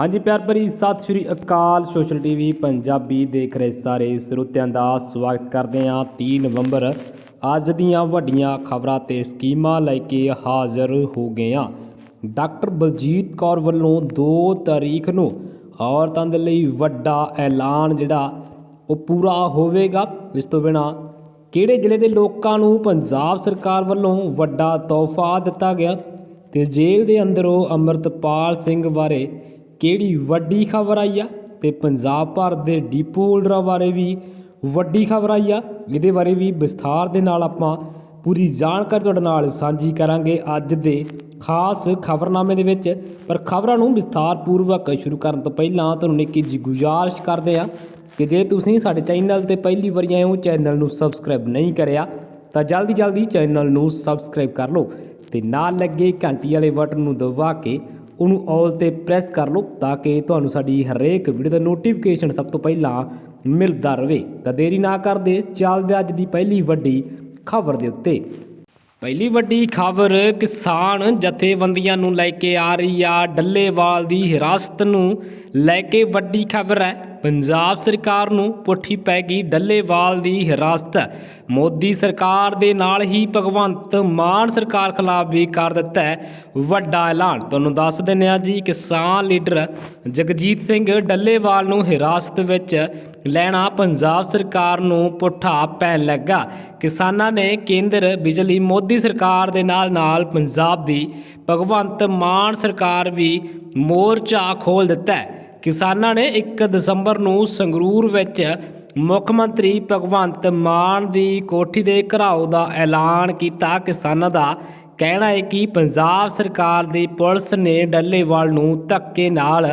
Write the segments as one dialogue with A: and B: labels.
A: ਹਾਂਜੀ, ਪਿਆਰ ਭਰੀ ਸਤਿ ਸ਼੍ਰੀ ਅਕਾਲ। ਸੋਸ਼ਲ ਟੀਵੀ ਪੰਜਾਬੀ ਦੇਖ ਰਹੇ ਸਾਰੇ ਸਰੋਤਿਆਂ ਦਾ ਸਵਾਗਤ ਕਰਦੇ ਹਾਂ 3 ਨਵੰਬਰ। ਅੱਜ ਦੀਆਂ ਵੱਡੀਆਂ ਖਬਰਾਂ ਤੇ ਸਕੀਮਾਂ ਲੈ ਕੇ ਹਾਜ਼ਰ ਹੋ ਗਏ ਹਾਂ। ਡਾਕਟਰ ਬਲਜੀਤ ਕੌਰ ਵੱਲੋਂ 2 ਤਾਰੀਖ ਨੂੰ ਔਰਤਾਂ ਦੇ ਲਈ ਵੱਡਾ ਐਲਾਨ ਜਿਹੜਾ, ਉਹ ਪੂਰਾ ਹੋਵੇਗਾ। ਇਸ ਤੋਂ ਬਿਨਾ ਕਿਹੜੇ ਜ਼ਿਲ੍ਹੇ ਦੇ ਲੋਕਾਂ ਨੂੰ ਪੰਜਾਬ ਸਰਕਾਰ ਵੱਲੋਂ ਵੱਡਾ ਤੋਹਫਾ ਦਿੱਤਾ ਗਿਆ? ਤੇ ਜੇਲ੍ਹ ਦੇ ਅੰਦਰੋਂ ਅੰਮ੍ਰਿਤਪਾਲ ਸਿੰਘ ਬਾਰੇ ਕਿਹੜੀ ਵੱਡੀ ਖਬਰ ਆਈ ਆ? ਤੇ ਪੰਜਾਬ ਭਰ ਦੇ ਡੀਪੂ ਹੋਲਡਰਾਂ ਬਾਰੇ ਵੀ ਵੱਡੀ ਖਬਰ ਆਈ ਆ। ਇਹਦੇ ਬਾਰੇ ਵੀ ਵਿਸਥਾਰ ਦੇ ਨਾਲ ਆਪਾਂ ਪੂਰੀ ਜਾਣਕਾਰੀ ਤੁਹਾਡੇ ਨਾਲ ਸਾਂਝੀ ਕਰਾਂਗੇ ਅੱਜ ਦੇ ਖਾਸ ਖਬਰਨਾਮੇ ਦੇ ਵਿੱਚ। ਪਰ ਖਬਰਾਂ ਨੂੰ ਵਿਸਥਾਰ ਪੂਰਵਕ ਸ਼ੁਰੂ ਕਰਨ ਤੋਂ ਪਹਿਲਾਂ ਤੁਹਾਨੂੰ ਨਿੱਕੀ ਜੀ ਗੁਜ਼ਾਰਿਸ਼ ਕਰਦੇ ਆ ਕਿ ਜੇ ਤੁਸੀਂ ਸਾਡੇ ਚੈਨਲ ਤੇ ਪਹਿਲੀ ਵਾਰ ਆਏ ਹੋ, ਚੈਨਲ ਨੂੰ ਸਬਸਕ੍ਰਾਈਬ ਨਹੀਂ ਕਰਿਆ, ਤਾਂ ਜਲਦੀ ਜਲਦੀ ਚੈਨਲ ਨੂੰ ਸਬਸਕ੍ਰਾਈਬ ਕਰ ਲਓ ਤੇ ਨਾਲ ਲੱਗੇ ਘੰਟੀ ਵਾਲੇ ਬਟਨ ਨੂੰ ਦਬਾ ਕੇ ਉਹਨੂੰ ਆਲ ਤੇ ਪ੍ਰੈਸ ਕਰ ਲਓ ਤਾਂ ਕਿ ਤੁਹਾਨੂੰ ਸਾਡੀ ਹਰੇਕ ਵੀਡੀਓ ਦਾ ਨੋਟੀਫਿਕੇਸ਼ਨ ਸਭ ਤੋਂ ਪਹਿਲਾਂ ਮਿਲਦਾ ਰਹੇ ਤਾਂ ਦੇਰੀ ਨਾ ਕਰਦੇ, ਚੱਲਦੇ ਅੱਜ ਦੀ ਪਹਿਲੀ ਵੱਡੀ ਖਬਰ ਦੇ ਉੱਤੇ। ਪਹਿਲੀ ਵੱਡੀ ਖਬਰ ਕਿਸਾਨ ਜਥੇਬੰਦੀਆਂ ਨੂੰ ਲੈ ਕੇ ਆ ਰਹੀ ਆ, ਡੱਲੇਵਾਲ ਦੀ ਹਿਰਾਸਤ ਨੂੰ ਲੈ ਕੇ ਵੱਡੀ ਖਬਰ ਹੈ। ਪੰਜਾਬ ਸਰਕਾਰ ਨੂੰ ਪੁੱਠੀ ਪੈ ਗਈ ਡੱਲੇਵਾਲ ਦੀ ਹਿਰਾਸਤ। ਮੋਦੀ ਸਰਕਾਰ ਦੇ ਨਾਲ ਹੀ ਭਗਵੰਤ ਮਾਨ ਸਰਕਾਰ ਖਿਲਾਫ ਵੀ ਕਰ ਦਿੱਤਾ ਹੈ। ਵੱਡਾ ਐਲਾਨ। ਤੁਹਾਨੂੰ ਦੱਸ ਦਿੰਦੇ ਹਾਂ ਜੀ, ਕਿਸਾਨ ਲੀਡਰ ਜਗਜੀਤ ਸਿੰਘ ਡੱਲੇਵਾਲ ਨੂੰ ਹਿਰਾਸਤ ਵਿੱਚ ਲੈਣਾ ਪੰਜਾਬ ਸਰਕਾਰ ਨੂੰ ਪੁੱਠਾ ਪੈਣ ਲੱਗਾ। ਕਿਸਾਨਾਂ ਨੇ ਕੇਂਦਰ ਬਿਜਲੀ ਮੋਦੀ ਸਰਕਾਰ ਦੇ ਨਾਲ ਨਾਲ ਪੰਜਾਬ ਦੀ ਭਗਵੰਤ ਮਾਨ ਸਰਕਾਰ ਵੀ ਮੋਰਚਾ ਖੋਲ ਦਿੱਤਾ ਹੈ। ਕਿਸਾਨਾਂ ਨੇ 1 ਦਸੰਬਰ ਨੂੰ ਸੰਗਰੂਰ ਵਿੱਚ ਮੁੱਖ ਮੰਤਰੀ ਭਗਵੰਤ ਮਾਨ ਦੀ ਕੋਠੀ ਦੇ ਘਰਾਓ ਦਾ ਐਲਾਨ ਕੀਤਾ। ਕਿਸਾਨਾਂ ਦਾ ਕਹਿਣਾ ਹੈ ਕਿ ਪੰਜਾਬ ਸਰਕਾਰ ਦੀ ਪੁਲਿਸ ਨੇ ਡੱਲੇਵਾਲ ਨੂੰ ਧੱਕੇ ਨਾਲ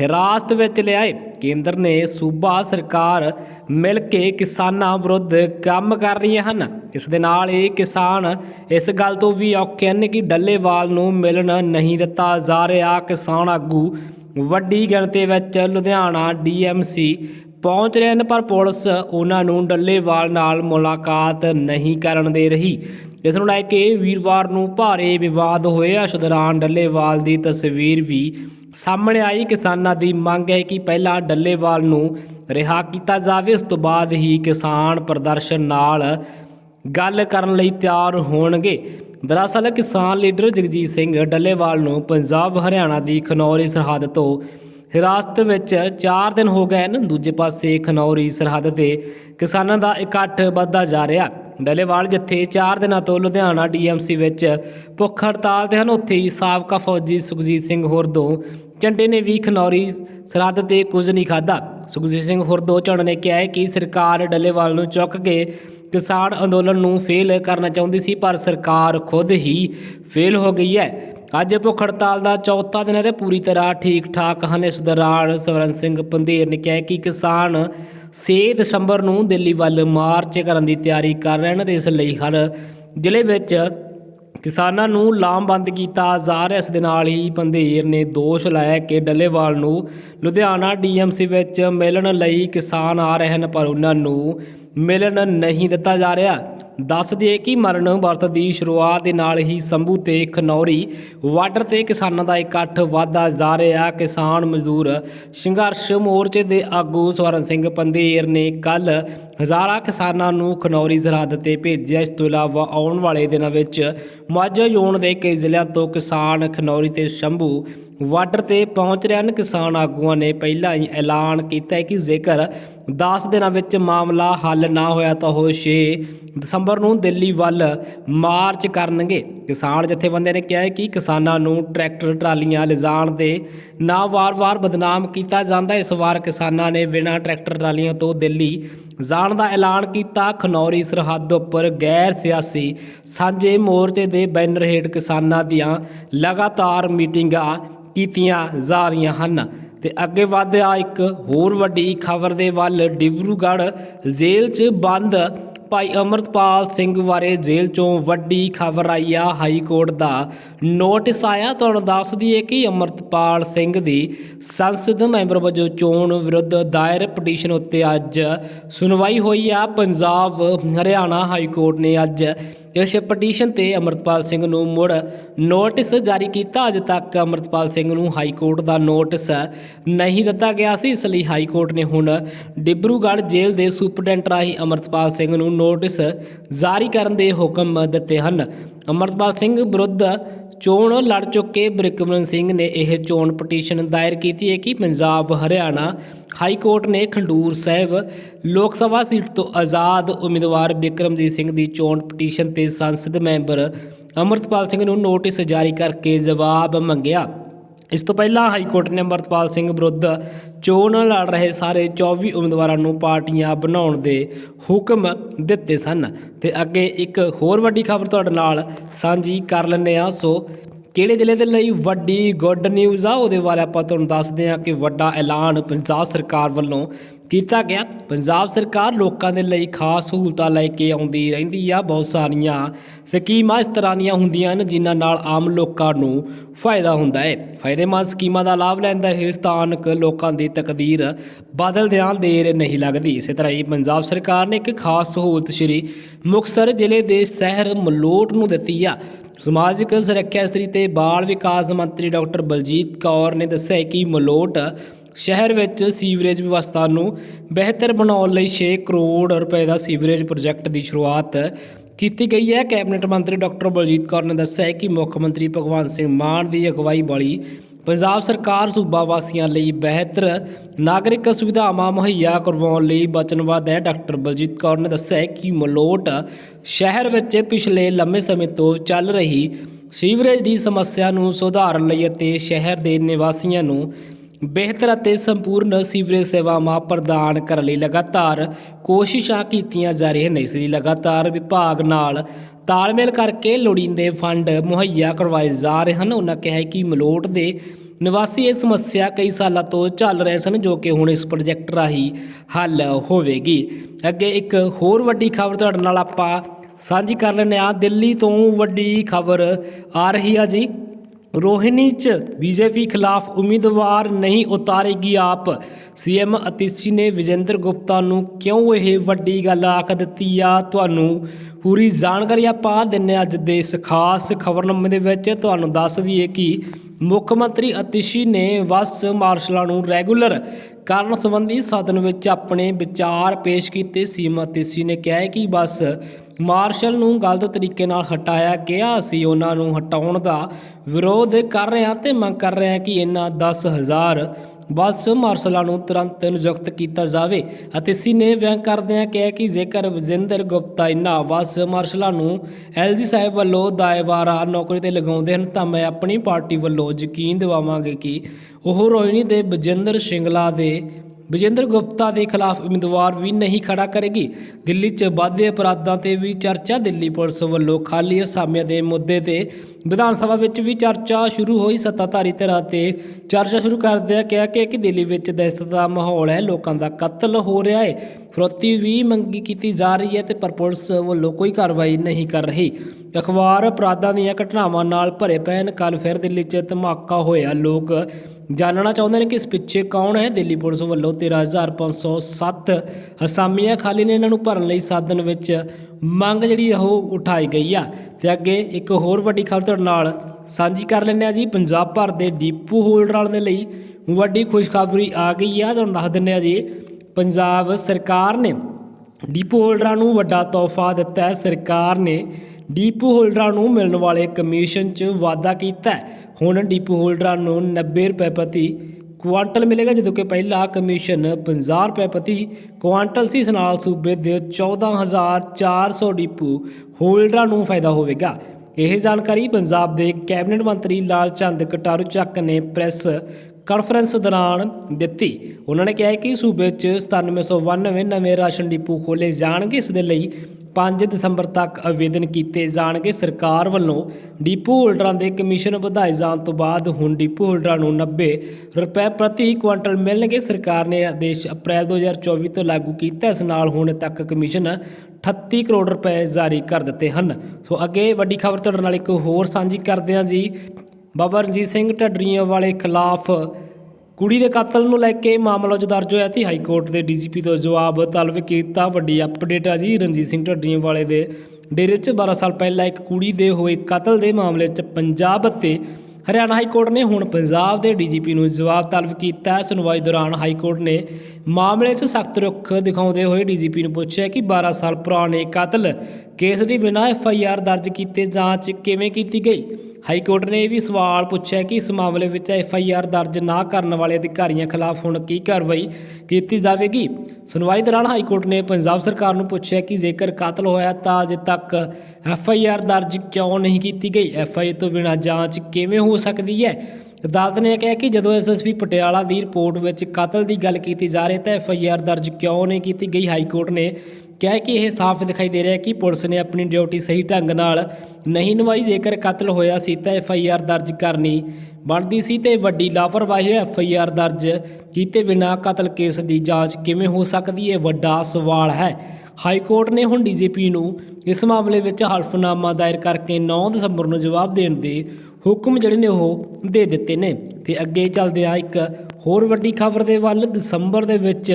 A: ਹਿਰਾਸਤ ਵਿੱਚ ਲਿਆਏ। ਕੇਂਦਰ ਨੇ ਸੂਬਾ ਸਰਕਾਰ ਮਿਲ ਕੇ ਕਿਸਾਨਾਂ ਵਿਰੁੱਧ ਕੰਮ ਕਰ ਰਹੀਆਂ ਹਨ। ਇਸ ਦੇ ਨਾਲ ਇਹ ਕਿਸਾਨ ਇਸ ਗੱਲ ਤੋਂ ਵੀ ਔਖੇ ਹਨ ਕਿ ਡੱਲੇਵਾਲ ਨੂੰ ਮਿਲਣ ਨਹੀਂ ਦਿੱਤਾ ਜਾ ਰਿਹਾ। ਕਿਸਾਨ ਆਗੂ ਵੱਡੀ ਗਿਣਤੀ ਵਿੱਚ ਲੁਧਿਆਣਾ ਡੀਐਮਸੀ ਪਹੁੰਚ ਰਹੇ ਹਨ, ਪਰ ਪੁਲਿਸ ਉਹਨਾਂ ਨੂੰ ਡੱਲੇਵਾਲ ਨਾਲ ਮੁਲਾਕਾਤ ਨਹੀਂ ਕਰਨ ਦੇ ਰਹੀ। ਇਸ ਨੂੰ ਲੈ ਕੇ ਵੀਰਵਾਰ ਨੂੰ ਭਾਰੇ ਵਿਵਾਦ ਹੋਏ ਇਸ ਦੌਰਾਨ ਡੱਲੇਵਾਲ ਦੀ ਤਸਵੀਰ ਵੀ ਸਾਹਮਣੇ ਆਈ। ਕਿਸਾਨਾਂ ਦੀ ਮੰਗ ਹੈ ਕਿ ਪਹਿਲਾਂ ਡੱਲੇਵਾਲ ਨੂੰ ਰਿਹਾ ਕੀਤਾ ਜਾਵੇ। ਉਸ ਤੋਂ ਬਾਅਦ ਹੀ ਕਿਸਾਨ ਪ੍ਰਦਰਸ਼ਨ ਨਾਲ ਗੱਲ ਕਰਨ ਲਈ ਤਿਆਰ ਹੋਣਗੇ। ਦਰਅਸਲ ਕਿਸਾਨ ਲੀਡਰ ਜਗਜੀਤ ਸਿੰਘ ਡੱਲੇਵਾਲ ਨੂੰ ਪੰਜਾਬ, ਹਰਿਆਣਾ ਦੀ ਖਨੌਰੀ ਸਰਹੱਦ ਤੋਂ ਹਿਰਾਸਤ ਵਿੱਚ 4 ਦਿਨ ਹੋ ਗਏ ਹਨ। ਦੂਜੇ ਪਾਸੇ ਖਨੌਰੀ ਸਰਹੱਦ ਤੇ ਕਿਸਾਨਾਂ ਦਾ ਇਕੱਠ ਵੱਧਦਾ ਜਾ ਰਿਹਾ। ਡੱਲੇਵਾਲ ਜਿੱਥੇ 4 ਦਿਨਾਂ ਤੋਂ ਲੁਧਿਆਣਾ ਡੀਐਮਸੀ ਵਿੱਚ ਭੁੱਖ ਹੜਤਾਲ ਤੇ ਹਨ, ਉੱਥੇ ਹੀ ਸਾਬਕਾ ਫੌਜੀ ਸੁਖਜੀਤ ਸਿੰਘ ਹੁਰਦੋਂ ਝੰਡੇ ਨੇ ਵੀ ਖਨੌਰੀ ਸਰਹੱਦ ਤੇ ਕੁਝ ਨਹੀਂ ਖਾਧਾ। ਸੁਖਜੀਤ ਸਿੰਘ ਹੁਰਦੋਂ ਝੰਡ ਨੇ ਕਿਹਾ ਹੈ ਕਿ ਸਰਕਾਰ ਡੱਲੇਵਾਲ ਨੂੰ ਚੁੱਕ ਕੇ ਕਿਸਾਨ ਅੰਦੋਲਨ ਨੂੰ ਫੇਲ ਕਰਨਾ ਚਾਹੁੰਦੀ ਸੀ, ਪਰ ਸਰਕਾਰ ਖੁਦ ਹੀ ਫੇਲ ਹੋ ਗਈ ਹੈ। ਅੱਜ ਭੁੱਖ ਹੜਤਾਲ ਦਾ ਚੌਥਾ ਦਿਨ ਹੈ ਤੇ ਪੂਰੀ ਤਰ੍ਹਾਂ ਠੀਕ ਠਾਕ ਹਨ। ਇਸ ਦੌਰਾਨ ਸਵਰਨ ਸਿੰਘ ਪੰਧੇਰ ਨੇ ਕਿਹਾ ਕਿ ਕਿਸਾਨ 6 ਦਸੰਬਰ ਨੂੰ ਦਿੱਲੀ ਵੱਲ ਮਾਰਚ ਕਰਨ ਦੀ ਤਿਆਰੀ ਕਰ ਰਹੇ ਹਨ ਤੇ ਇਸ ਲਈ ਹਰ ਜ਼ਿਲ੍ਹੇ ਵਿੱਚ ਕਿਸਾਨਾਂ ਨੂੰ ਲਾਮਬੰਦ ਕੀਤਾ ਜਾ ਰਿਹਾ। ਇਸ ਦੇ ਨਾਲ ਹੀ ਪੰਧੇਰ ਨੇ ਦੋਸ਼ ਲਾਇਆ ਕਿ ਡੱਲੇਵਾਲ ਨੂੰ ਲੁਧਿਆਣਾ ਡੀਐਮਸੀ ਵਿੱਚ ਮਿਲਣ ਲਈ ਕਿਸਾਨ ਆ ਰਹੇ ਹਨ, ਪਰ ਉਹਨਾਂ ਨੂੰ ਮਿਲਣ ਨਹੀਂ ਦਿੱਤਾ ਜਾ ਰਿਹਾ। ਦੱਸ ਦਈਏ ਕਿ ਮਰਨ ਵਰਤ ਦੀ ਸ਼ੁਰੂਆਤ ਦੇ ਨਾਲ ਹੀ ਸੰਭੂ ਤੇ ਖਨੌਰੀ ਵਾਟਰ ਤੇ ਕਿਸਾਨਾਂ ਦਾ ਇਕੱਠ ਵਧਦਾ ਜਾ ਰਿਹਾ। ਕਿਸਾਨ ਮਜ਼ਦੂਰ ਸੰਘਰਸ਼ ਮੋਰਚੇ ਦੇ ਆਗੂ ਸਵਰਨ ਸਿੰਘ ਪੰਧੇਰ ਨੇ ਕੱਲ ਹਜ਼ਾਰਾਂ ਕਿਸਾਨਾਂ ਨੂੰ ਖਨੌਰੀ ਸਰਹੱਦ ਤੇ ਭੇਜਿਆ। ਇਸ ਤੋਂ ਇਲਾਵਾ ਆਉਣ ਵਾਲੇ ਦਿਨਾਂ ਵਿੱਚ ਮਾਝਾ ਜ਼ੋਨ ਦੇ ਕਈ ਜ਼ਿਲ੍ਹਿਆਂ ਤੋਂ ਕਿਸਾਨ ਖਨੌਰੀ ਤੇ ਸ਼ੰਭੂ ਵਾਟਰ ਤੇ ਪਹੁੰਚ ਰਹੇ ਹਨ ਕਿਸਾਨ ਆਗੂਆਂ ਨੇ ਪਹਿਲਾਂ ਹੀ ਐਲਾਨ ਕੀਤਾ ਹੈ ਕਿ ਜੇਕਰ 10 ਦਿਨਾਂ ਵਿੱਚ ਮਾਮਲਾ ਹੱਲ ਨਾ ਹੋਇਆ ਤਾਂ ਉਹ 6 ਦਸੰਬਰ ਨੂੰ ਦਿੱਲੀ ਵੱਲ ਮਾਰਚ ਕਰਨਗੇ। ਕਿਸਾਨ ਜਥੇਬੰਦੀਆਂ ਨੇ ਕਿਹਾ ਹੈ ਕਿ ਕਿਸਾਨਾਂ ਨੂੰ ਟਰੈਕਟਰ, ਟਰਾਲੀਆਂ ਲਿਜਾਣ ਦੇ ਨਾ ਵਾਰ-ਵਾਰ ਬਦਨਾਮ ਕੀਤਾ ਜਾਂਦਾ ਇਸ ਵਾਰ ਕਿਸਾਨਾਂ ਨੇ ਬਿਨਾਂ ਟਰੈਕਟਰ, ਟਰਾਲੀਆਂ ਤੋਂ ਦਿੱਲੀ ਜਾਣ ਦਾ ਐਲਾਨ ਕੀਤਾ। ਖਨੌਰੀ ਸਰਹੱਦ ਉੱਪਰ ਗੈਰ ਸਿਆਸੀ ਸਾਂਝੇ ਮੋਰਚੇ ਦੇ ਬੈਨਰ ਹੇਠ ਕਿਸਾਨਾਂ ਦੀਆਂ ਲਗਾਤਾਰ ਮੀਟਿੰਗਾਂ ਕੀਤੀਆਂ ਜਾ ਰਹੀਆਂ ਹਨ। ਤੇ ਅੱਗੇ ਵਧਿਆ ਇੱਕ ਹੋਰ ਵੱਡੀ ਖਬਰ ਦੇ ਵੱਲ, ਡਿਬਰੂਗੜ੍ਹ ਜੇਲ੍ਹ 'ਚ ਬੰਦ। ਭਾਈ ਅਮਰਤਪਾਲ ਸਿੰਘ ਬਾਰੇ ਜੇਲ੍ਹ ਚੋਂ ਵੱਡੀ ਖਬਰ ਆਈ ਆ ਹਾਈ ਕੋਰਟ ਦਾ। ਨੋਟਿਸ ਆਇਆ, ਤੁਹਾਨੂੰ ਦੱਸ ਦਈਏ ਕਿ ਅਮਰਤਪਾਲ ਸਿੰਘ ਦੀ ਸੰਸਦ ਮੈਂਬਰ ਵਜੋਂ ਚੋਣ ਵਿਰੁੱਧ ਦਾਇਰ ਪਟੀਸ਼ਨ ਉੱਤੇ ਅੱਜ ਸੁਣਵਾਈ ਹੋਈ ਆ। ਪੰਜਾਬ, ਹਰਿਆਣਾ ਹਾਈ ਕੋਰਟ ਨੇ ਅੱਜ ਇਸ ਪਟੀਸ਼ਨ ਤੇ ਅਮਰਤਪਾਲ ਸਿੰਘ ਨੂੰ ਮੁੜ ਨੋਟਿਸ ਜਾਰੀ ਕੀਤਾ। ਅਜੇ ਤੱਕ ਅਮਰਤਪਾਲ ਸਿੰਘ ਨੂੰ ਹਾਈ ਕੋਰਟ ਦਾ ਨੋਟਿਸ ਨਹੀਂ ਦਿੱਤਾ ਗਿਆ ਸੀ। ਇਸ ਲਈ ਹਾਈ ਕੋਰਟ ਨੇ ਹੁਣ ਡਿਬਰੂਗੜ੍ਹ ਜੇਲ੍ਹ ਦੇ ਸੁਪਰਡੈਂਟ ਰਾਹੀਂ ਅਮਰਤਪਾਲ ਸਿੰਘ ਨੂੰ ਨੋਟਿਸ ਜਾਰੀ ਕਰਨ ਦੇ ਹੁਕਮ ਦਿੱਤੇ ਹਨ। ਅਮਰਤਪਾਲ ਸਿੰਘ ਵਿਰੁੱਧ ਚੋਣ ਲੜ ਚੁੱਕੇ ਬ੍ਰਿਕਮਨ ਸਿੰਘ ਨੇ ਇਹ ਚੋਣ ਪਟੀਸ਼ਨ ਦਾਇਰ ਕੀਤੀ ਹੈ ਕਿ ਪੰਜਾਬ, ਹਰਿਆਣਾ ਹਾਈ ਕੋਰਟ ਨੇ ਖੰਡੂਰ ਸਾਹਿਬ ਲੋਕ ਸਭਾ ਸੀਟ ਤੋਂ ਆਜ਼ਾਦ ਉਮੀਦਵਾਰ ਬਿਕਰਮਜੀਤ ਸਿੰਘ ਦੀ ਚੋਣ ਪਟੀਸ਼ਨ ਤੇ ਸੰਸਦ ਮੈਂਬਰ ਅਮਰਤਪਾਲ ਸਿੰਘ ਨੂੰ ਨੋਟਿਸ ਜਾਰੀ ਕਰਕੇ ਜਵਾਬ ਮੰਗਿਆ। ਇਸ ਤੋਂ ਪਹਿਲਾਂ ਹਾਈ ਕੋਰਟ ਨੇ ਅੰਮ੍ਰਿਤਪਾਲ ਸਿੰਘ ਵਿਰੁੱਧ ਚੋਣ ਲੜ ਰਹੇ ਸਾਰੇ 24 ਉਮੀਦਵਾਰਾਂ ਨੂੰ ਪਾਰਟੀਆਂ ਬਣਾਉਣ ਦੇ ਹੁਕਮ ਦਿੱਤੇ ਸਨ। ਤੇ ਅੱਗੇ ਇੱਕ ਹੋਰ ਵੱਡੀ ਖਬਰ ਤੁਹਾਡੇ ਨਾਲ ਸਾਂਝੀ ਕਰ ਲੈਂਦੇ ਆ ਸੋ ਕਿਹੜੇ ਜ਼ਿਲ੍ਹੇ ਦੇ ਲਈ ਵੱਡੀ ਗੁੱਡ ਨਿਊਜ਼ ਆ? ਉਹਦੇ ਬਾਰੇ ਆਪਾਂ ਤੁਹਾਨੂੰ ਦੱਸਦੇ ਹਾਂ ਕਿ ਵੱਡਾ ਐਲਾਨ ਪੰਜਾਬ ਸਰਕਾਰ ਵੱਲੋਂ ਕੀਤਾ ਗਿਆ। ਪੰਜਾਬ ਸਰਕਾਰ ਲੋਕਾਂ ਦੇ ਲਈ ਖਾਸ ਸਹੂਲਤਾਂ ਲੈ ਕੇ ਆਉਂਦੀ ਰਹਿੰਦੀ ਆ। ਬਹੁਤ ਸਾਰੀਆਂ ਸਕੀਮਾਂ ਇਸ ਤਰ੍ਹਾਂ ਦੀਆਂ ਹੁੰਦੀਆਂ ਹਨ, ਜਿਨ੍ਹਾਂ ਨਾਲ ਆਮ ਲੋਕਾਂ ਨੂੰ ਫਾਇਦਾ ਹੁੰਦਾ ਹੈ। ਫਾਇਦੇਮੰਦ ਸਕੀਮਾਂ ਦਾ ਲਾਭ ਲੈਂਦਾ ਦਾ ਸਥਾਨਕ ਲੋਕਾਂ ਦੀ ਤਕਦੀਰ ਬਦਲਦਿਆਂ ਦੇਰ ਨਹੀਂ ਲੱਗਦੀ। ਇਸੇ ਤਰ੍ਹਾਂ ਹੀ ਪੰਜਾਬ ਸਰਕਾਰ ਨੇ ਇੱਕ ਖਾਸ ਸਹੂਲਤ ਸ਼੍ਰੀ ਮੁਕਤਸਰ ਜ਼ਿਲ੍ਹੇ ਦੇ ਸ਼ਹਿਰ ਮਲੋਟ ਨੂੰ ਦਿੱਤੀ ਆ। ਸਮਾਜਿਕ ਸੁਰੱਖਿਆ ਇਸਤਰੀ ਤੇ ਬਾਲ ਵਿਕਾਸ ਮੰਤਰੀ ਡਾਕਟਰ ਬਲਜੀਤ ਕੌਰ ਨੇ ਦੱਸਿਆ ਕਿ ਮਲੋਟ ਸ਼ਹਿਰ ਵਿੱਚ ਸੀਵਰੇਜ ਵਿਵਸਥਾ ਨੂੰ ਬਿਹਤਰ ਬਣਾਉਣ ਲਈ 6 ਕਰੋੜ ਰੁਪਏ ਦਾ ਸੀਵਰੇਜ ਪ੍ਰੋਜੈਕਟ ਦੀ ਸ਼ੁਰੂਆਤ ਕੀਤੀ ਗਈ ਹੈ। ਕੈਬਨਿਟ ਮੰਤਰੀ ਡਾਕਟਰ ਬਲਜੀਤ ਕੌਰ ਨੇ ਦੱਸਿਆ ਕਿ ਮੁੱਖ ਮੰਤਰੀ ਭਗਵੰਤ ਸਿੰਘ ਮਾਨ ਦੀ ਅਗਵਾਈ ਵਾਲੀ ਪੰਜਾਬ ਸਰਕਾਰ ਸੂਬਾ ਵਾਸੀਆਂ ਲਈ ਬਿਹਤਰ ਨਾਗਰਿਕ ਸੁਵਿਧਾਵਾਂ ਮੁਹੱਈਆ ਕਰਵਾਉਣ ਲਈ ਵਚਨਬੱਧ ਹੈ। ਡਾਕਟਰ ਬਲਜੀਤ ਕੌਰ ਨੇ ਦੱਸਿਆ ਕਿ ਮਲੋਟ ਸ਼ਹਿਰ ਵਿੱਚ ਪਿਛਲੇ ਲੰਮੇ ਸਮੇਂ ਤੋਂ ਚੱਲ ਰਹੀ ਸੀਵਰੇਜ ਦੀ ਸਮੱਸਿਆ ਨੂੰ ਸੁਧਾਰਨ ਲਈ ਅਤੇ ਸ਼ਹਿਰ ਦੇ ਨਿਵਾਸੀਆਂ ਨੂੰ ਬਿਹਤਰ ਅਤੇ ਸੰਪੂਰਨ ਸੀਵਰੇਜ ਸੇਵਾਵਾਂ ਪ੍ਰਦਾਨ ਕਰਨ ਲਈ ਲਗਾਤਾਰ ਕੋਸ਼ਿਸ਼ਾਂ ਕੀਤੀਆਂ ਜਾ ਰਹੀਆਂ ਨੇ। ਇਸ ਲਈ ਲਗਾਤਾਰ ਵਿਭਾਗ ਨਾਲ ਤਾਲਮੇਲ ਕਰਕੇ ਲੋੜੀਂਦੇ ਫੰਡ ਮੁਹੱਈਆ ਕਰਵਾਏ ਜਾ ਰਹੇ ਹਨ। ਉਹਨਾਂ ਕਿਹਾ ਕਿ ਮਲੋਟ ਦੇ ਨਿਵਾਸੀ ਇਹ ਸਮੱਸਿਆ ਕਈ ਸਾਲਾਂ ਤੋਂ ਚੱਲ ਰਹੇ ਸਨ, ਜੋ ਕਿ ਹੁਣ ਇਸ ਪ੍ਰੋਜੈਕਟ ਰਾਹੀਂ ਹੱਲ ਹੋਵੇਗੀ। ਅੱਗੇ ਇੱਕ ਹੋਰ ਵੱਡੀ ਖਬਰ ਤੁਹਾਡੇ ਨਾਲ ਆਪਾਂ ਸਾਂਝੀ ਕਰ ਲੈਂਦੇ ਹਾਂ। ਦਿੱਲੀ ਤੋਂ ਵੱਡੀ ਖਬਰ ਆ ਰਹੀ ਆ ਜੀ। ਰੋਹਿਣੀ ਚ ਬੀਜੇਪੀ ਖਿਲਾਫ ਉਮੀਦਵਾਰ ਨਹੀਂ ਉਤਾਰੇਗੀ ਆਪ। ਸੀਐਮ ਅਤੀਸ਼ੀ ਨੇ ਵਿਜੇਂਦਰ ਗੁਪਤਾ ਨੂੰ ਕਿਉਂ ਇਹ ਵੱਡੀ ਗੱਲ ਆਖ ਦਿੱਤੀ ਆ? ਤੁਹਾਨੂੰ ਪੂਰੀ ਜਾਣਕਾਰੀ ਆਪਾਂ ਦਿੰਨੇ ਹਾਂ ਅੱਜ ਦੇ ਇਸ ਖਾਸ ਖਬਰਨਾਮੇ ਦੇ ਵਿੱਚ। ਤੁਹਾਨੂੰ ਦੱਸ ਦਈਏ ਕਿ ਮੁੱਖ ਮੰਤਰੀ ਅਤੀਸ਼ੀ ਨੇ ਵਸ ਮਾਰਸ਼ਲਾਂ ਨੂੰ ਰੈਗੂਲਰ ਕਰਨ ਸੰਬੰਧੀ ਸਦਨ ਵਿੱਚ ਆਪਣੇ ਵਿਚਾਰ ਪੇਸ਼ ਕੀਤੇ। ਸੀਐਮ ਅਤੀਸ਼ੀ ਨੇ ਕਿਹਾ ਕਿ ਬਸ ਮਾਰਸ਼ਲ ਨੂੰ ਗਲਤ ਤਰੀਕੇ ਨਾਲ ਹਟਾਇਆ ਗਿਆ ਅਸੀਂ ਉਹਨਾਂ ਨੂੰ ਹਟਾਉਣ ਦਾ ਵਿਰੋਧ ਕਰ ਰਹੇ ਹਾਂ ਤੇ ਮੰਗ ਕਰ ਰਹੇ ਹਾਂ ਕਿ ਇਹਨਾਂ 10000 ਬੱਸ ਮਾਰਸ਼ਲਾਂ ਨੂੰ ਤੁਰੰਤ ਨਿਯੁਕਤ ਕੀਤਾ ਜਾਵੇ ਅਤੇ ਸੀ ਨੇ ਬਿਆਨ ਕਰਦਿਆਂ ਕਿਹਾ ਕਿ ਜੇਕਰ ਵਿਜੇਂਦਰ ਗੁਪਤਾ ਇਹਨਾਂ ਬੱਸ ਮਾਰਸ਼ਲਾਂ ਨੂੰ ਐਲਜੀ ਸਾਹਿਬ ਵੱਲੋਂ ਦਾਇਵਾਰਾ ਨੌਕਰੀ ਤੇ ਲਗਾਉਂਦੇ ਹਨ, ਤਾਂ ਮੈਂ ਆਪਣੀ ਪਾਰਟੀ ਵੱਲੋਂ ਯਕੀਨ ਦਿਵਾਵਾਂਗੇ ਕਿ ਉਹ ਰੋਇਣੀ ਦੇ ਵਿਜੇਂਦਰ ਸ਼ਿੰਗਲਾ ਦੇ ਵਿਜੇਂਦਰ ਗੁਪਤਾ ਦੇ ਖਿਲਾਫ ਉਮੀਦਵਾਰ ਵੀ ਨਹੀਂ ਖੜਾ ਕਰੇਗੀ। ਦਿੱਲੀ 'ਚ ਵਾਧੇ ਅਪਰਾਧਾਂ ਤੇ ਵੀ ਚਰਚਾ। ਦਿੱਲੀ ਪੁਲਿਸ ਵੱਲੋਂ ਖਾਲੀ ਅਸਾਮੀਆਂ ਦੇ ਮੁੱਦੇ ਤੇ ਵਿਧਾਨ ਸਭਾ ਵਿੱਚ ਵੀ ਚਰਚਾ ਸ਼ੁਰੂ ਹੋਈ। ਸੱਤਾਧਾਰੀ ਧਿਰਾਂ ਤੇ ਚਰਚਾ ਸ਼ੁਰੂ ਕਰਦਿਆਂ ਕਿਹਾ ਕਿ ਕਿ ਦਿੱਲੀ ਵਿੱਚ ਦਹਿਸ਼ਤ ਦਾ ਮਾਹੌਲ ਹੈ। ਲੋਕਾਂ ਦਾ ਕਤਲ ਹੋ ਰਿਹਾ ਹੈ। ਫਰੋਤੀ ਵੀ ਮੰਗੀ ਕੀਤੀ ਜਾ ਰਹੀ ਹੈ ਤੇ ਪਰ ਪੁਲਿਸ ਵੱਲੋਂ ਕੋਈ ਕਾਰਵਾਈ ਨਹੀਂ ਕਰ ਰਹੀ। ਅਖਬਾਰ ਅਪਰਾਧਾਂ ਦੀਆਂ ਘਟਨਾਵਾਂ ਨਾਲ ਭਰੇ ਪੈਣ ਹਨ ਕੱਲ ਫਿਰ ਦਿੱਲੀ 'ਚ ਧਮਾਕਾ ਹੋਇਆ। ਲੋਕ ਜਾਣਨਾ ਚਾਹੁੰਦੇ ਨੇ ਕਿ ਇਸ ਪਿੱਛੇ ਕੌਣ ਹੈ? ਦਿੱਲੀ ਪੁਲਿਸ ਵੱਲੋਂ 13507 ਅਸਾਮੀਆਂ ਖਾਲੀ ਨੇ। ਇਹਨਾਂ ਨੂੰ ਭਰਨ ਲਈ ਸਾਧਨ ਵਿੱਚ ਮੰਗ ਜਿਹੜੀ ਉਹ ਉਠਾਈ ਗਈ ਆ। ਤੇ ਅੱਗੇ ਇੱਕ ਹੋਰ ਵੱਡੀ ਖਬਰ ਤੁਹਾਡੇ ਨਾਲ ਸਾਂਝੀ ਕਰ ਲੈਂਦੇ ਆ ਜੀ। ਪੰਜਾਬ ਭਰ ਦੇ ਡੀਪੂ ਹੋਲਡਰਾਂ ਦੇ ਲਈ ਵੱਡੀ ਖੁਸ਼ਖਬਰੀ ਆ ਗਈ ਆ। ਤੁਹਾਨੂੰ ਦੱਸ ਦਿੰਦੇ ਆ ਜੀ ਪੰਜਾਬ ਸਰਕਾਰ ਨੇ ਡੀਪੂ ਹੋਲਡਰਾਂ ਨੂੰ ਵੱਡਾ ਤੋਹਫਾ ਦਿੱਤਾ ਹੈ। ਸਰਕਾਰ ਨੇ ਡੀਪੂ ਹੋਲਡਰਾਂ ਨੂੰ ਮਿਲਣ ਵਾਲੇ ਕਮਿਸ਼ਨ 'ਚ ਵਾਅਦਾ ਕੀਤਾ ਹੁਣ ਡੀਪੂ ਹੋਲਡਰਾਂ ਨੂੰ 90 ਰੁਪਏ ਪ੍ਰਤੀ ਕੁਆਂਟਲ ਮਿਲੇਗਾ, ਜਦੋਂ ਕਿ ਪਹਿਲਾ ਕਮਿਸ਼ਨ 50 ਰੁਪਏ ਪ੍ਰਤੀ ਕੁਆਂਟਲ ਸੀ। ਇਸ ਨਾਲ ਸੂਬੇ ਦੇ 14400 ਡੀਪੂ ਹੋਲਡਰਾਂ ਨੂੰ ਫਾਇਦਾ ਹੋਵੇਗਾ। ਇਹ ਜਾਣਕਾਰੀ ਪੰਜਾਬ ਦੇ ਕੈਬਨਿਟ ਮੰਤਰੀ ਲਾਲਚੰਦ ਕਟਾਰੂ ਚੱਕ ਨੇ ਪ੍ਰੈਸ ਕਾਨਫਰੰਸ ਦੌਰਾਨ ਦਿੱਤੀ। ਉਹਨਾਂ ਨੇ ਕਿਹਾ ਕਿ ਸੂਬੇ 'ਚ 9792 ਨਵੇਂ ਰਾਸ਼ਨ ਡਿਪੂ ਖੋਲੇ ਜਾਣਗੇ, ਇਸ ਦੇ ਲਈ 5 ਦਸੰਬਰ ਤੱਕ ਆਵੇਦਨ ਕੀਤੇ ਜਾਣਗੇ। ਸਰਕਾਰ ਵੱਲੋਂ ਡਿਪੂ ਹੋਲਡਰਾਂ ਦੇ ਕਮਿਸ਼ਨ ਵਧਾਏ ਜਾਣ ਤੋਂ ਬਾਅਦ ਹੁਣ ਡਿਪੂ ਹੋਲਡਰਾਂ ਨੂੰ 90 ਰੁਪਏ ਪ੍ਰਤੀ ਕੁਇੰਟਲ ਮਿਲਣਗੇ। ਸਰਕਾਰ ਨੇ ਆਦੇਸ਼ ਅਪ੍ਰੈਲ 2024 ਤੋਂ ਲਾਗੂ ਕੀਤਾ। ਇਸ ਨਾਲ ਹੁਣ ਤੱਕ ਕਮਿਸ਼ਨ 38 ਕਰੋੜ ਰੁਪਏ ਜਾਰੀ ਕਰ ਦਿੱਤੇ ਹਨ। ਸੋ ਅੱਗੇ ਵੱਡੀ ਖਬਰ ਤੁਹਾਡੇ ਨਾਲ ਇੱਕ ਹੋਰ ਸਾਂਝੀ ਕਰਦੇ ਹਾਂ ਜੀ। ਬਾਬਾ ਰਣਜੀਤ ਸਿੰਘ ਢੱਡਰੀਆਂ ਵਾਲੇ ਖਿਲਾਫ ਕੁੜੀ ਦੇ ਕਤਲ ਨੂੰ ਲੈ ਕੇ ਮਾਮਲਾ ਜੋ ਦਰਜ ਹੋਇਆ ਸੀ, ਹਾਈ ਕੋਰਟ ਦੇ ਡੀਜੀਪੀ ਤੋਂ ਜਵਾਬ ਤਲਬ ਕੀਤਾ ਵੱਡੀ ਅਪਡੇਟ ਆ ਜੀ। ਰਣਜੀਤ ਸਿੰਘ ਢੱਡਰੀਆਂ ਵਾਲੇ ਦੇ ਡੇਰੇ 'ਚ 12 ਸਾਲ ਪਹਿਲਾਂ ਇੱਕ ਕੁੜੀ ਦੇ ਹੋਏ ਕਤਲ ਦੇ ਮਾਮਲੇ 'ਚ ਪੰਜਾਬ ਅਤੇ ਹਰਿਆਣਾ ਹਾਈ ਕੋਰਟ ਨੇ ਹੁਣ ਪੰਜਾਬ ਦੇ ਡੀਜੀਪੀ ਨੂੰ ਜਵਾਬ ਤਲਬ ਕੀਤਾ। ਸੁਣਵਾਈ ਦੌਰਾਨ ਹਾਈ ਕੋਰਟ ਨੇ ਮਾਮਲੇ 'ਚ ਸਖਤ ਰੁਖ ਦਿਖਾਉਂਦੇ ਹੋਏ ਡੀਜੀਪੀ ਨੂੰ ਪੁੱਛਿਆ ਕਿ 12 ਸਾਲ ਪੁਰਾਣੇ ਕਤਲ ਕੇਸ ਦੀ ਬਿਨਾਂ ਐਫ ਆਈ ਆਰ ਦਰਜ ਕੀਤੇ ਜਾਂਚ ਕਿਵੇਂ ਕੀਤੀ ਗਈ? ਹਾਈ ਕੋਰਟ ਨੇ ਇਹ ਵੀ ਸਵਾਲ ਪੁੱਛਿਆ ਕਿ ਇਸ ਮਾਮਲੇ ਵਿੱਚ ਐਫ ਆਈ ਆਰ ਦਰਜ ਨਾ ਕਰਨ ਵਾਲੇ ਅਧਿਕਾਰੀਆਂ ਖਿਲਾਫ ਹੁਣ ਕੀ ਕਾਰਵਾਈ ਕੀਤੀ ਜਾਵੇਗੀ? ਸੁਣਵਾਈ ਦੌਰਾਨ ਹਾਈ ਕੋਰਟ ਨੇ ਪੰਜਾਬ ਸਰਕਾਰ ਨੂੰ ਪੁੱਛਿਆ ਕਿ ਜੇਕਰ ਕਤਲ ਹੋਇਆ ਤਾਂ ਅਜੇ ਤੱਕ ਐਫ ਆਈ ਆਰ ਦਰਜ ਕਿਉਂ ਨਹੀਂ ਕੀਤੀ ਗਈ? ਐਫ ਆਈ ਤੋਂ ਬਿਨਾਂ ਜਾਂਚ ਕਿਵੇਂ ਹੋ ਸਕਦੀ ਹੈ? ਅਦਾਲਤ ਨੇ ਕਿਹਾ ਕਿ ਜਦੋਂ ਐਸਐਸਪੀ ਪਟਿਆਲਾ ਦੀ ਰਿਪੋਰਟ ਵਿੱਚ ਕਤਲ ਦੀ ਗੱਲ ਕੀਤੀ ਜਾ ਰਹੀ ਤਾਂ ਐਫ ਆਈ ਆਰ ਦਰਜ ਕਿਉਂ ਨਹੀਂ ਕੀਤੀ ਗਈ? ਹਾਈ ਕੋਰਟ ਨੇ ਕਿਹਾ ਕਿ ਇਹ ਸਾਫ਼ ਦਿਖਾਈ ਦੇ ਰਿਹਾ ਹੈ ਕਿ ਪੁਲਿਸ ਨੇ ਆਪਣੀ ਡਿਊਟੀ ਸਹੀ ਢੰਗ ਨਾਲ ਨਹੀਂ ਨਿਭਾਈ, ਜੇਕਰ ਕਤਲ ਹੋਇਆ ਸੀ ਤਾਂ ਐਫ ਆਈ ਆਰ ਦਰਜ ਕਰਨੀ ਬਣਦੀ ਸੀ ਤੇ ਵੱਡੀ ਲਾਪਰਵਾਹੀ ਐਫ ਆਈ ਆਰ ਦਰਜ ਕੀਤੇ ਬਿਨਾਂ ਕਤਲ ਕੇਸ ਦੀ ਜਾਂਚ ਕਿਵੇਂ ਹੋ ਸਕਦੀ ਹੈ ਵੱਡਾ ਸਵਾਲ ਹੈ। ਹਾਈ ਕੋਰਟ ਨੇ ਹੁਣ ਡੀਜੀਪੀ ਨੂੰ ਇਸ ਮਾਮਲੇ ਵਿੱਚ ਹਲਫਨਾਮਾ ਦਾਇਰ ਕਰਕੇ 9 ਦਸੰਬਰ ਨੂੰ ਜਵਾਬ ਦੇਣ ਦੇ ਹੁਕਮ ਜਿਹੜੇ ਨੇ ਉਹ ਦੇ ਦਿੱਤੇ ਨੇ। ਤੇ ਅੱਗੇ ਚੱਲਦੇ ਆ ਇੱਕ ਹੋਰ ਵੱਡੀ ਖਬਰ ਦੇ ਵੱਲ ਦਸੰਬਰ ਦੇ ਵਿੱਚ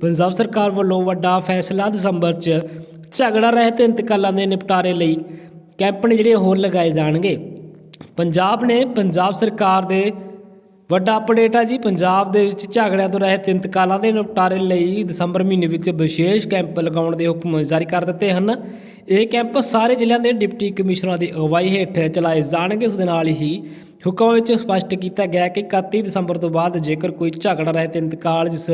A: ਪੰਜਾਬ ਸਰਕਾਰ ਵੱਲੋਂ ਵੱਡਾ ਫੈਸਲਾ ਦਸੰਬਰ 'ਚ ਝਗੜਾ ਰਹਿਤ ਇੰਤਕਾਲਾਂ ਦੇ ਨਿਪਟਾਰੇ ਲਈ ਕੈਂਪ ਨੇ ਜਿਹੜੇ ਹੋਰ ਲਗਾਏ ਜਾਣਗੇ। ਪੰਜਾਬ ਨੇ ਪੰਜਾਬ ਸਰਕਾਰ ਦੇ ਵੱਡਾ ਅਪਡੇਟ ਆ ਜੀ। ਪੰਜਾਬ ਦੇ ਵਿੱਚ ਝਗੜਿਆਂ ਤੋਂ ਰਹਿਤ ਇੰਤਕਾਲਾਂ ਦੇ ਨਿਪਟਾਰੇ ਲਈ ਦਸੰਬਰ ਮਹੀਨੇ ਵਿੱਚ ਵਿਸ਼ੇਸ਼ ਕੈਂਪ ਲਗਾਉਣ ਦੇ ਹੁਕਮ ਜਾਰੀ ਕਰ ਦਿੱਤੇ ਹਨ। ਇਹ ਕੈਂਪ ਸਾਰੇ ਜ਼ਿਲ੍ਹਿਆਂ ਦੇ ਡਿਪਟੀ ਕਮਿਸ਼ਨਰਾਂ ਦੀ ਅਗਵਾਈ ਹੇਠ ਚਲਾਏ ਜਾਣਗੇ। ਇਸ ਦੇ ਨਾਲ ਹੀ ਹੁਕਮ ਵਿੱਚ ਸਪਸ਼ਟ ਕੀਤਾ ਗਿਆ ਕਿ 31 ਦਸੰਬਰ ਤੋਂ ਬਾਅਦ ਜੇਕਰ ਕੋਈ ਝਗੜਾ ਰਹਿਤ ਇੰਤਕਾਲ, ਜਿਸ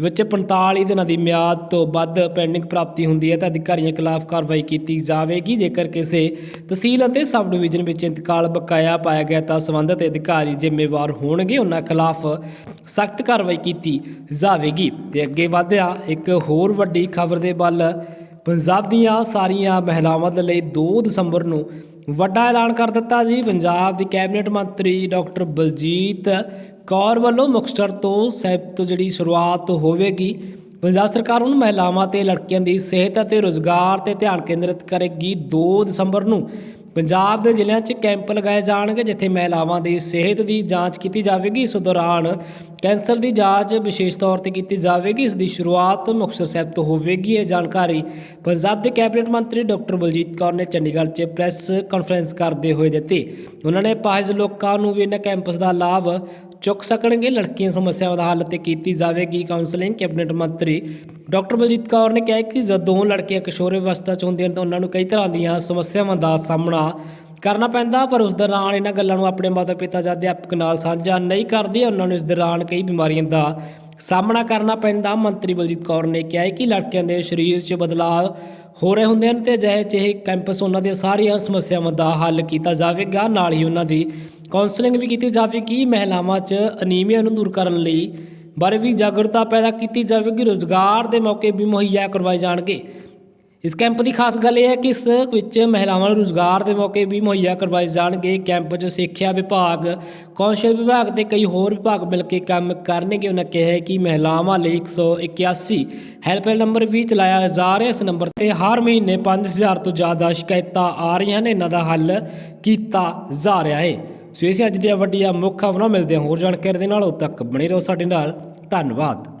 A: ਵਿੱਚ 45 ਦਿਨਾਂ ਦੀ ਮਿਆਦ ਤੋਂ ਵੱਧ ਪੈਂਡਿੰਗ ਪ੍ਰਾਪਤੀ ਹੁੰਦੀ ਹੈ, ਤਾਂ ਅਧਿਕਾਰੀਆਂ ਖਿਲਾਫ ਕਾਰਵਾਈ ਕੀਤੀ ਜਾਵੇਗੀ। ਜੇਕਰ ਕਿਸੇ ਤਹਿਸੀਲ ਅਤੇ ਸਬ ਡਿਵੀਜ਼ਨ ਵਿੱਚ ਇੰਤਕਾਲ ਬਕਾਇਆ ਪਾਇਆ ਗਿਆ, ਤਾਂ ਸੰਬੰਧਿਤ ਅਧਿਕਾਰੀ ਜ਼ਿੰਮੇਵਾਰ ਹੋਣਗੇ। ਉਹਨਾਂ ਖਿਲਾਫ ਸਖਤ ਕਾਰਵਾਈ ਕੀਤੀ ਜਾਵੇਗੀ। ਤੇ ਅੱਗੇ ਵਧਿਆ ਇੱਕ ਹੋਰ ਵੱਡੀ ਖਬਰ ਦੇ ਵੱਲ, ਪੰਜਾਬ ਦੀਆਂ ਸਾਰੀਆਂ ਮਹਿਲਾਵਾਂ ਦੇ ਲਈ 2 ਦਸੰਬਰ ਨੂੰ ਵੱਡਾ ਐਲਾਨ ਕਰ ਦਿੱਤਾ ਜੀ। ਪੰਜਾਬ ਦੀ ਕੈਬਨਿਟ ਮੰਤਰੀ ਡਾਕਟਰ ਬਲਜੀਤ ਕੌਰ ਵੱਲੋਂ ਮੁਕਤਸਰ ਤੋਂ ਸਾਹਿਬ ਤੋਂ ਜਿਹੜੀ ਸ਼ੁਰੂਆਤ ਹੋਵੇਗੀ, ਪੰਜਾਬ ਸਰਕਾਰ ਹੁਣ ਮਹਿਲਾਵਾਂ ਤੇ ਲੜਕੀਆਂ ਦੀ ਸਿਹਤ ਅਤੇ ਰੋਜ਼ਗਾਰ ਤੇ ਧਿਆਨ ਕੇਂਦਰਿਤ ਕਰੇਗੀ 2 ਦਸੰਬਰ ਨੂੰ। ਪੰਜਾਬ ਦੇ ਜ਼ਿਲ੍ਹਿਆਂ 'ਚ ਕੈਂਪ ਲਗਾਏ ਜਾਣਗੇ, ਜਿੱਥੇ ਮਹਿਲਾਵਾਂ ਦੀ ਸਿਹਤ ਦੀ ਜਾਂਚ ਕੀਤੀ ਜਾਵੇਗੀ। ਇਸ ਦੌਰਾਨ ਕੈਂਸਰ ਦੀ ਜਾਂਚ ਵਿਸ਼ੇਸ਼ ਤੌਰ ਤੇ ਕੀਤੀ ਜਾਵੇਗੀ। ਇਸ ਦੀ ਸ਼ੁਰੂਆਤ ਮੁਕਤਸਰ ਸਾਹਿਬ ਤੋਂ ਹੋਵੇਗੀ, ਇਹ ਜਾਣਕਾਰੀ ਪੰਜਾਬ ਦੇ ਕੈਬਨਿਟ ਮੰਤਰੀ ਡਾਕਟਰ ਬਲਜੀਤ ਕੌਰ ਨੇ ਚੰਡੀਗੜ੍ਹ 'ਚ ਪ੍ਰੈਸ ਕਾਨਫਰੰਸ ਕਰਦੇ ਹੋਏ ਦਿੱਤੀ। ਉਹਨਾਂ ਨੇ ਪਾਇਜ਼ ਲੋਕਾਂ ਨੂੰ ਵੀ ਇਹਨਾਂ ਕੈਂਪਸ ਦਾ ਲਾਭ ਚੁੱਕ ਸਕਣਗੇ। ਲੜਕੀਆਂ ਸਮੱਸਿਆਵਾਂ ਦਾ ਹੱਲ ਤੇ ਕੀਤੀ ਜਾਵੇਗੀ ਕਾਉਂਸਲਿੰਗ ਕੈਬਨਿਟ ਮੰਤਰੀ ਡਾਕਟਰ ਬਲਜੀਤ ਕੌਰ ਨੇ ਕਿਹਾ ਕਿ ਜਦੋਂ ਲੜਕੀਆਂ ਕਿਸ਼ੋਰ ਅਵਸਥਾ 'ਚ ਹੁੰਦੀਆਂ ਨੇ ਤਾਂ ਉਹਨਾਂ ਨੂੰ ਕਈ ਤਰ੍ਹਾਂ ਦੀਆਂ ਸਮੱਸਿਆਵਾਂ ਦਾ ਸਾਹਮਣਾ ਕਰਨਾ ਪੈਂਦਾ, ਪਰ ਉਸ ਦੌਰਾਨ ਇਹਨਾਂ ਗੱਲਾਂ ਨੂੰ ਆਪਣੇ ਮਾਤਾ ਪਿਤਾ ਜਾਂ ਅਧਿਆਪਕ ਨਾਲ ਸਾਂਝਾ ਨਹੀਂ ਕਰਦੇ। ਉਹਨਾਂ ਨੂੰ ਇਸ ਦੌਰਾਨ ਕਈ ਬਿਮਾਰੀਆਂ ਦਾ ਸਾਹਮਣਾ ਕਰਨਾ ਪੈਂਦਾ। ਮੰਤਰੀ ਬਲਜੀਤ ਕੌਰ ਨੇ ਕਿਹਾ ਹੈ ਕਿ ਲੜਕਿਆਂ ਦੇ ਸਰੀਰ 'ਚ ਬਦਲਾਅ ਹੋ ਰਹੇ ਹੁੰਦੇ ਹਨ ਤੇ ਅਜਿਹੇ ਜਿਹੇ ਕੈਂਪਸ ਉਹਨਾਂ ਦੀਆਂ ਸਾਰੀਆਂ ਸਮੱਸਿਆਵਾਂ ਦਾ ਹੱਲ ਕੀਤਾ ਜਾਵੇਗਾ। ਨਾਲ ਹੀ ਉਹਨਾਂ ਦੀ ਕਾਉਂਸਲਿੰਗ ਵੀ ਕੀਤੀ ਜਾਵੇਗੀ। ਮਹਿਲਾਵਾਂ 'ਚ ਅਨੀਮੀਆ ਨੂੰ ਦੂਰ ਕਰਨ ਲਈ ਬਾਰੇ ਵੀ ਜਾਗਰੂਕਤਾ ਪੈਦਾ ਕੀਤੀ ਜਾਵੇਗੀ। ਰੋਜ਼ਗਾਰ ਦੇ ਮੌਕੇ ਵੀ ਮੁਹੱਈਆ ਕਰਵਾਏ ਜਾਣਗੇ। ਇਸ ਕੈਂਪ ਦੀ ਖਾਸ ਗੱਲ ਇਹ ਹੈ ਕਿ ਇਸ ਵਿੱਚ ਮਹਿਲਾਵਾਂ ਨੂੰ ਰੋਜ਼ਗਾਰ ਦੇ ਮੌਕੇ ਵੀ ਮੁਹੱਈਆ ਕਰਵਾਏ ਜਾਣਗੇ। ਕੈਂਪ 'ਚ ਸਿੱਖਿਆ ਵਿਭਾਗ, ਕੌਂਸਲ ਵਿਭਾਗ ਤੇ ਕਈ ਹੋਰ ਵਿਭਾਗ ਮਿਲ ਕੇ ਕੰਮ ਕਰਨਗੇ। ਉਹਨਾਂ ਕਿਹਾ ਕਿ ਮਹਿਲਾਵਾਂ ਲਈ 181 ਹੈਲਪਲਾਈਨ ਨੰਬਰ ਵੀ ਚਲਾਇਆ ਜਾ ਰਿਹਾ ਇਸ ਨੰਬਰ ਤੇ ਹਰ ਮਹੀਨੇ 5000 ਤੋਂ ਜ਼ਿਆਦਾ ਸ਼ਿਕਾਇਤਾਂ ਆ ਰਹੀਆਂ ਨੇ। ਇਹਨਾਂ ਦਾ ਹੱਲ ਕੀਤਾ ਜਾ ਰਿਹਾ ਹੈ। ਸੋ ਇਸੇ ਅੱਜ ਦੀਆਂ ਵੱਡੀਆਂ ਮੁੱਖ ਖਬਰਾਂ ਮਿਲਦੇ ਹਾਂ। ਹੋਰ ਜਾਣਕਾਰੀ ਦੇ ਨਾਲ ਉਦੋਂ ਤੱਕ ਬਣੇ ਰਹੋ। ਸਾਡੇ ਨਾਲ ਧੰਨਵਾਦ।